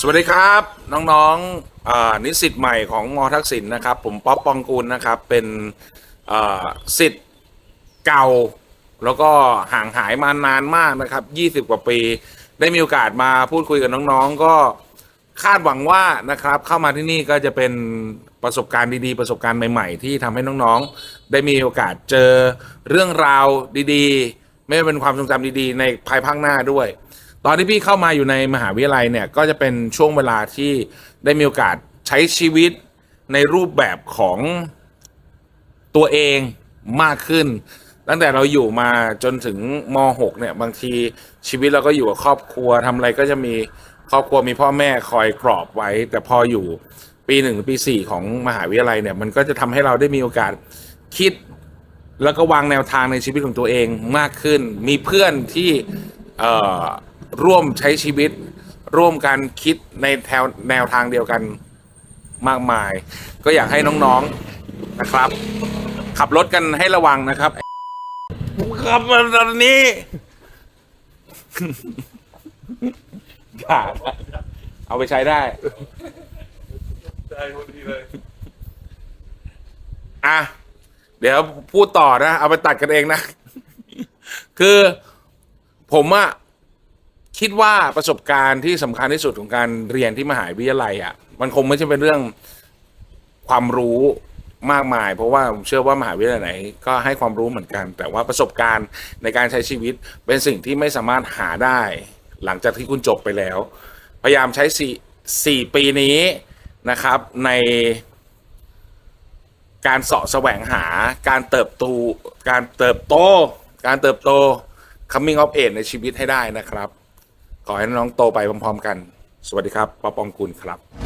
สวัสดีครับ น้องๆนิสิตใหม่ของมทักษิณนะครับ ผมป๊อปปองกูลนะครับ เป็นสิทธิ์เก่า แล้วก็ห่างหายมานานมากนะครับ 20 กว่าปี ได้มีโอกาสมาพูดคุยกับน้องๆ ก็คาดหวังว่านะครับ เข้ามาที่นี่ก็จะเป็นประสบการณ์ดีๆ ประสบการณ์ใหม่ๆ ที่ทำให้น้องๆ ได้มีโอกาสเจอเรื่องราวดีๆ ไม่ว่าเป็นความทรงจำดีๆ ในภายภาคหน้าด้วย ตอนที่พี่เข้ามาอยู่ในมหาวิทยาลัยเนี่ยก็จะเป็นช่วงเวลาที่ได้มีโอกาสใช้ชีวิตในรูปแบบของตัวเองมากขึ้น ตั้งแต่เราอยู่มาจนถึงม .6 เนี่ยบางทีชีวิตเราก็อยู่กับครอบครัวทำอะไรก็จะมีครอบครัวมีพ่อแม่คอยกรอบไว้ แต่พออยู่ปีหนึ่งปีสี่ของมหาวิทยาลัยเนี่ยมันก็จะทำให้เราได้มีโอกาสคิดแล้วก็วางแนวทางในชีวิตของตัวเองมากขึ้น มีเพื่อนที่เอ่อ ร่วมใช้ชีวิต ร่วมกันคิดในแนวแนวทางเดียวกันมากมาย ก็อยากให้น้องๆนะครับ ขับรถกันให้ระวังนะครับขับมาตอนนี้อย่าเอาไปใช้ได้ได้พอดีเลย อะ เดี๋ยวพูดต่อนะ เอาไปตัดกันเองนะ คือผมอะ คิดว่าประสบการณ์ที่สำคัญที่สุดของการเรียนที่มหาวิทยาลัยอะมันคงไม่ใช่เป็นเรื่องความรู้มากมาย เพราะว่าผมเชื่อว่ามหาวิทยาลัยไหน ก็ให้ความรู้เหมือนกัน แต่ว่าประสบการณ์ในการใช้ชีวิตเป็นสิ่งที่ไม่สามารถหาได้ หลังจากที่คุณจบไปแล้ว พยายามใช้สี่สี่ปีนี้นะครับ ในการเสาะแสวงหาการเติบโตการเติบโต การเติบโต coming of age ในชีวิตให้ได้นะครับ อให้น้องโตไปพร้อมๆกัน สวัสดีครับปอปองกุลครับ